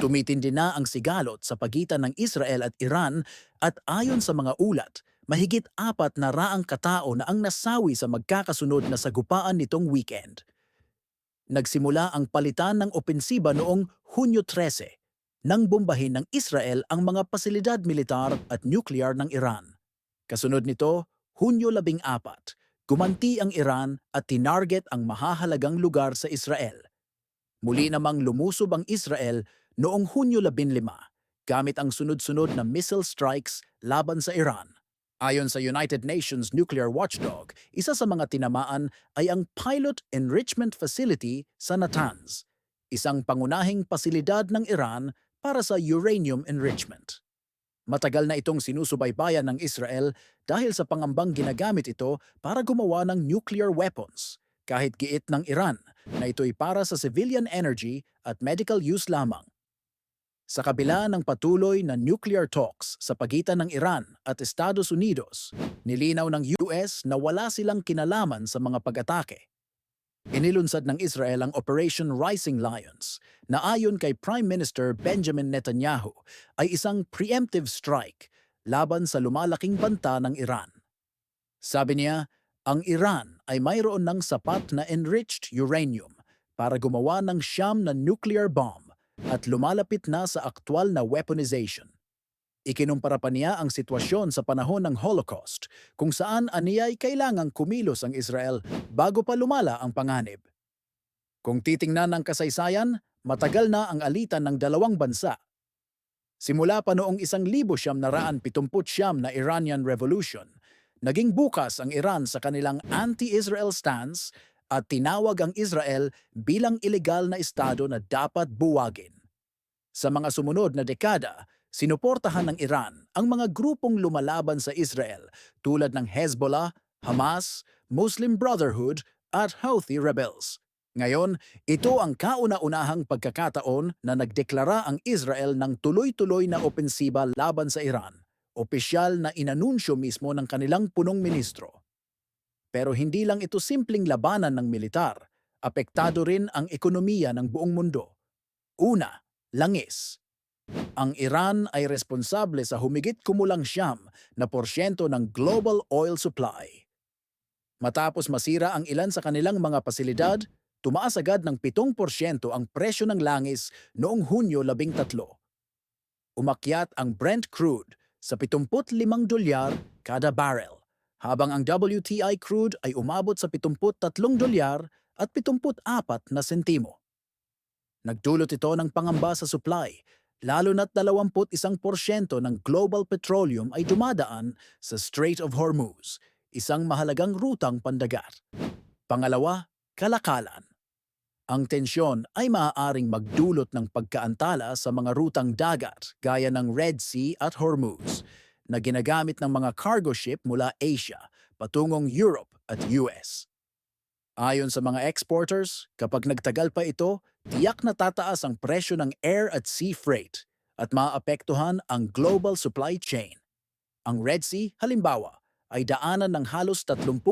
Tumitindi na ang sigalot sa pagitan ng Israel at Iran at ayon sa mga ulat, mahigit apat na raang katao na ang nasawi sa magkakasunod na sagupaan nitong weekend. Nagsimula ang palitan ng opensiba noong Hunyo 13 nang bombahin ng Israel ang mga pasilidad militar at nuclear ng Iran. Kasunod nito, Hunyo 14, gumanti ang Iran at tinarget ang mahahalagang lugar sa Israel. Muli namang lumusob ang Israel noong Hunyo 15 gamit ang sunod-sunod na missile strikes laban sa Iran. Ayon sa United Nations Nuclear Watchdog, isa sa mga tinamaan ay ang Pilot Enrichment Facility sa Natanz, isang pangunahing pasilidad ng Iran para sa uranium enrichment. Matagal na itong sinusubaybayan ng Israel dahil sa pangambang ginagamit ito para gumawa ng nuclear weapons, kahit giit ng Iran na ito'y para sa civilian energy at medical use lamang. Sa kabila ng patuloy na nuclear talks sa pagitan ng Iran at Estados Unidos, nilinaw ng US na wala silang kinalaman sa mga pag-atake. Inilunsad ng Israel ang Operation Rising Lions na ayon kay Prime Minister Benjamin Netanyahu ay isang preemptive strike laban sa lumalaking banta ng Iran. Sabi niya, ang Iran ay mayroon ng sapat na enriched uranium para gumawa ng siyam na nuclear bomb at lumalapit na sa aktwal na weaponization. Ikinumpara pa niya ang sitwasyon sa panahon ng Holocaust kung saan aniyay kailangang kumilos ang Israel bago pa lumala ang panganib. Kung titingnan ng kasaysayan, matagal na ang alitan ng dalawang bansa. Simula pa noong 1979 na Iranian Revolution, naging bukas ang Iran sa kanilang anti-Israel stance at tinawag ang Israel bilang ilegal na estado na dapat buwagin. Sa mga sumunod na dekada, sinuportahan ng Iran ang mga grupong lumalaban sa Israel tulad ng Hezbollah, Hamas, Muslim Brotherhood at Houthi rebels. Ngayon, ito ang kauna-unahang pagkakataon na nagdeklara ang Israel ng tuloy-tuloy na opensiba laban sa Iran, opisyal na inanunsyo mismo ng kanilang punong ministro. Pero hindi lang ito simpleng labanan ng militar, apektado rin ang ekonomiya ng buong mundo. Una, langis. Ang Iran ay responsable sa humigit kumulang siyam na porsyento ng global oil supply. Matapos masira ang ilan sa kanilang mga pasilidad, tumaas agad ng 7% ang presyo ng langis noong Hunyo 13. Umakyat ang Brent crude sa 75 dolyar kada barrel, habang ang WTI crude ay umabot sa 73 dolyar at 74 na sentimo. Nagdulot ito ng pangamba sa supply, lalo na't 21% ng global petroleum ay dumadaan sa Strait of Hormuz, isang mahalagang rutang pandagat. Pangalawa, kalakalan. Ang tensyon ay maaaring magdulot ng pagkaantala sa mga rutang dagat gaya ng Red Sea at Hormuz na ginagamit ng mga cargo ship mula Asia patungong Europe at US. Ayon sa mga exporters, kapag nagtagal pa ito, tiyak na tataas ang presyo ng air at sea freight at maapektuhan ang global supply chain. Ang Red Sea, halimbawa, ay daanan ng halos 30%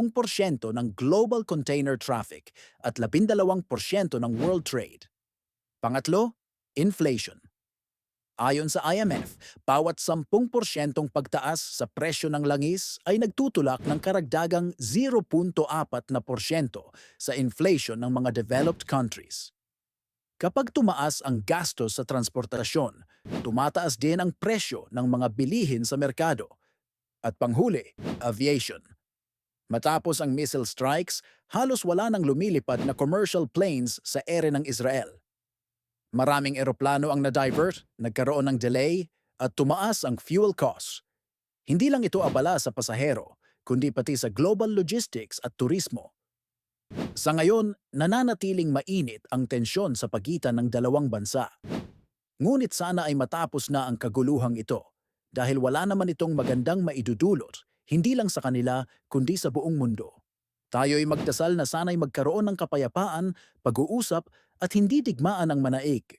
ng global container traffic at 12% ng world trade. Pangatlo, inflation. Ayon sa IMF, bawat 10% pagtaas sa presyo ng langis ay nagtutulak ng karagdagang 0.4% na porsyento sa inflation ng mga developed countries. Kapag tumaas ang gastos sa transportasyon, tumataas din ang presyo ng mga bilihin sa merkado. At panghuli, aviation. Matapos ang missile strikes, halos wala nang lumilipad na commercial planes sa ere ng Israel. Maraming eroplano ang na-divert, nagkaroon ng delay, at tumaas ang fuel costs. Hindi lang ito abala sa pasahero, kundi pati sa global logistics at turismo. Sa ngayon, nananatiling mainit ang tensyon sa pagitan ng dalawang bansa. Ngunit sana ay matapos na ang kaguluhang ito dahil wala naman itong magandang maidudulot, hindi lang sa kanila kundi sa buong mundo. Tayo'y magdasal na sana'y magkaroon ng kapayapaan, pag-uusap at hindi digmaan ang manaig.